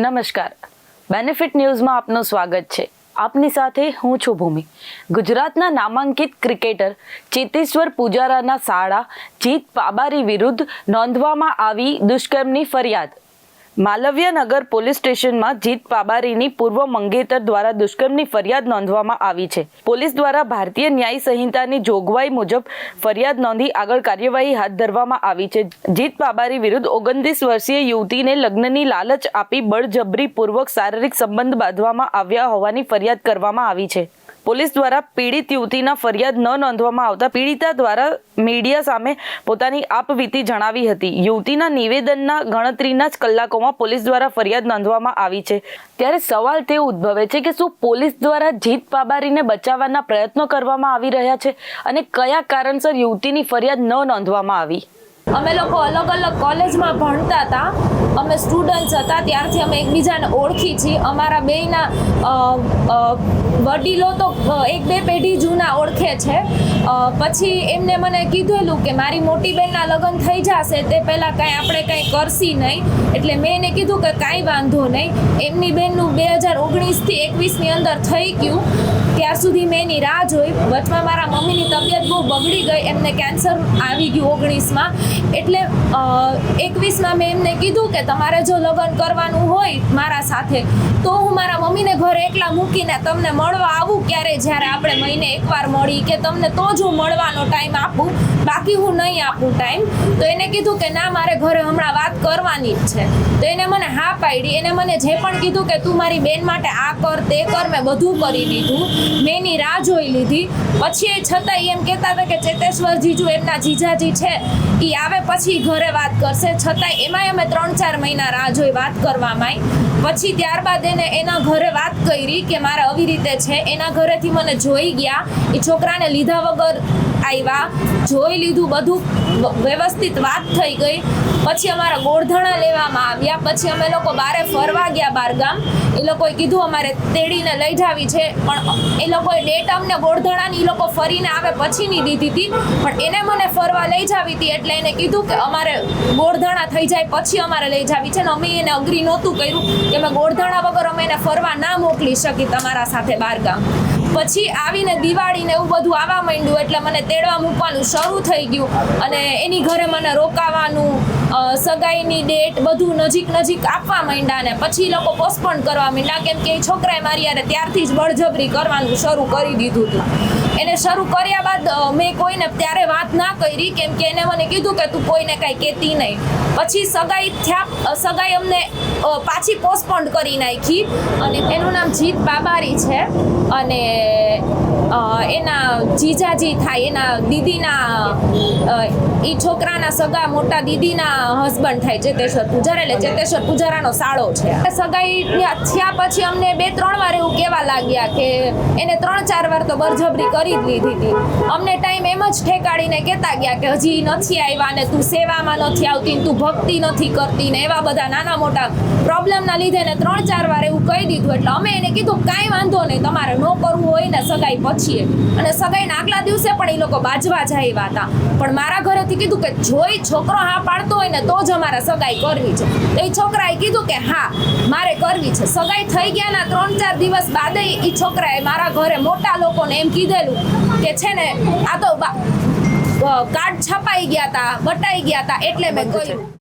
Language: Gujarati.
નમસ્કાર. બેનિફિટ ન્યૂઝમાં આપનું સ્વાગત છે. આપની સાથે હું છું ભૂમિ. ગુજરાતના નામાંકિત ક્રિકેટર ચેતેશ્વર પૂજારાના શાળા જીત પાબારી વિરુદ્ધ નોંધવામાં આવી દુષ્કર્મની ફરિયાદ. માલવ્યનગર પોલીસ સ્ટેશનમાં જીત પાબારીની પૂર્વ મંગેતર દ્વારા દુષ્કર્મની ફરિયાદ નોંધવામાં આવી છે. પોલીસ દ્વારા ભારતીય ન્યાય સંહિતાની જોગવાઈ મુજબ ફરિયાદ નોંધી આગળ કાર્યવાહી હાથ ધરવામાં આવી છે. જીત પાબારી વિરુદ્ધ ઓગણત્રીસ વર્ષીય યુવતીને લગ્નની લાલચ આપી બળજબરીપૂર્વક શારીરિક સંબંધ બાંધવામાં આવ્યા હોવાની ફરિયાદ કરવામાં આવી છે. પોલીસ દ્વારા પીડિત યુવતીના ફરિયાદ ન નોંધવામાં આવતા પીડિતા દ્વારા મીડિયા સામે પોતાની આપવીતી જણાવી હતી. યુવતીના નિવેદનના ગણતરીના જ કલાકોમાં પોલીસ દ્વારા ફરિયાદ નોંધવામાં આવી છે. ત્યારે સવાલ તે ઉદ્ભવે છે કે શું પોલીસ દ્વારા જીત પાબારીને બચાવવાના પ્રયત્નો કરવામાં આવી રહ્યા છે અને કયા કારણસર યુવતીની ફરિયાદ ન નોંધવામાં આવી? અમે લોકો અલગ અલગ કોલેજમાં ભણતા હતા. અમે સ્ટુડન્ટ્સ હતા, ત્યારથી અમે એકબીજાને ઓળખી છીએ. અમારા બેયના વડીલો તો એક બે પેઢી જૂના ઓળખે છે. પછી એમને મને કીધેલું કે મારી મોટી બેનના લગ્ન થઈ જશે, તે પહેલાં કાંઈ આપણે કાંઈ કરશી નહીં. એટલે મેં એને કીધું કે કાંઈ વાંધો નહીં. એમની બેનનું બે હજાર ઓગણીસથી એકવીસની અંદર થઈ ગયું. ત્યાર સુધી મેં એની રાહ જોઈ. વચમાં મારા મમ્મીની તબિયત બહુ બગડી ગઈ. એમને કેન્સર આવી ગયું ઓગણીસમાં. એટલે એકવીસમાં મેં એમને કીધું કે તમારે જો લગ્ન કરવાનું હોય મારા સાથે, તો હું મારા મમ્મીને ઘરે એકલા મૂકીને તમને મળવા આવું ક્યારે? જ્યારે મહિને એકવાર મળી કે તમને તો જ હું મળવાનો ટાઈમ આપું, બાકી હું નહીં આપું ટાઈમ તો એને કીધું કે ના, મારે ઘરે હમણાં વાત કરવાની જ છે. તો એને મને હા પાડી. એને મને જે પણ કીધું કે તું મારી બેન માટે આ કર, તે કર, મેં બધું કરી દીધું મેં એની રાહ જોઈ લીધી. પછી એ છતાંય એમ કહેતા હતા કે ચેતેશ્વર જીજુ એમના જીજાજી છે એ આવે પછી ઘરે વાત કરશે. છતાંય એમાંય અમે ત્રણ ચાર મહિના રાહ જોઈ વાત કરવામાં પછી ત્યારબાદ એને એના ઘરે વાત કરી કે મારે આવી રીતે છે. એના ઘરેથી મને જોઈ ગયા. એ છોકરાને લીધા વગર આવ્યા. જોઈ લીધું, બધું વ્યવસ્થિત વાત થઈ ગઈ. પછી અમારા ગોળધણા લેવામાં આવ્યા. પછી અમે લોકો બારે ફરવા ગયા બારગામ એ લોકોએ કીધું, અમારે તેડીને લઈ જાવી છે. પણ એ લોકોએ ડેટ અમને ગોળધણાની એ લોકો ફરીને આવે પછીની દીધી હતી પણ એને મને ફરવા લઈ જાવી હતી એટલે એને કીધું કે અમારે ગોળધણા થઈ જાય પછી અમારે લઈ જાવી છે ને અમે એને અગ્રી નહોતું કર્યું કે અમે ગોળધણા વગર અમે એને ફરવા ના મોકલી શકી તમારા સાથે બારગામ પછી આવીને દિવાળી ને એવું બધું આવવા માંડ્યું એટલે મને તેડવા મૂકવાનું શરૂ થઈ ગયું. અને એની ઘરે મને રોકાવાનું સગાઈની ડેટ બધું નજીક નજીક આપવા માંડ્યા ને પછી લોકો પોસ્ટપોન કરવા માંડ્યા. કેમ કે એ છોકરાએ મારી યારે ત્યારથી જ બળજબરી કરવાનું શરૂ કરી દીધું હતું. એને શરૂ કર્યા બાદ મેં કોઈને ત્યારે વાત ના કરી, કેમ કે એને મને કીધું કે તું કોઈને કાંઈ કહેતી નહીં. પછી સગાઈ થયા સગાઈ અમને પાછી પોસ્ટપોન્ડ કરી નાખી. અને એનું નામ જીત બાબારી છે. અને એના જીજાજી થાય, એના દીદીના એ છોકરાના સગા મોટા દીદીના હસબન્ડ થાય, ચેતેશ્વર પૂજારા. એટલે ચેતેશ્વર પૂજારાનો સાળો છે. સગાઈ થયા પછી અમને બે, ત્રણ વાર એવું કહેવા લાગ્યા કે એને ત્રણ, ચાર વાર તો બરજબરી કરી જ લીધી હતી. અમને ટાઈમ એમ જ ઠેકાડીને કહેતા ગયા કે હજી નથી આવ્યા ને તું સેવામાં નથી આવતી ને તું ભક્તિ નથી કરતી ને એવા બધા નાના મોટા પ્રોબ્લેમના લીધે ને ત્રણ, ચાર વાર એવું કહી દીધું. એટલે અમે એને કીધું કાંઈ વાંધો નહીં, તમારે ન કરવું હોય ને સગાઈ પછી અને સગાઈના આગલા દિવસે પણ એ લોકો બાજવા જાય એવા હતા. પણ મારા ઘરેથી કીધું કે જોઈ છોકરો હા પાડતો હોય ને તો જ અમારે સગાઈ કરવી છે. તો એ છોકરાએ કીધું કે હા મારે કરવી છે. સગાઈ થઈ ગયાના ત્રણ ચાર દિવસ બાદ એ છોકરાએ મારા ઘરે મોટા લોકોને એમ કીધેલું કે છે ને આ તો બા- કાર્ડ છપાઈ ગયા હતા બટાઈ ગયા હતા એટલે મેં કહ્યું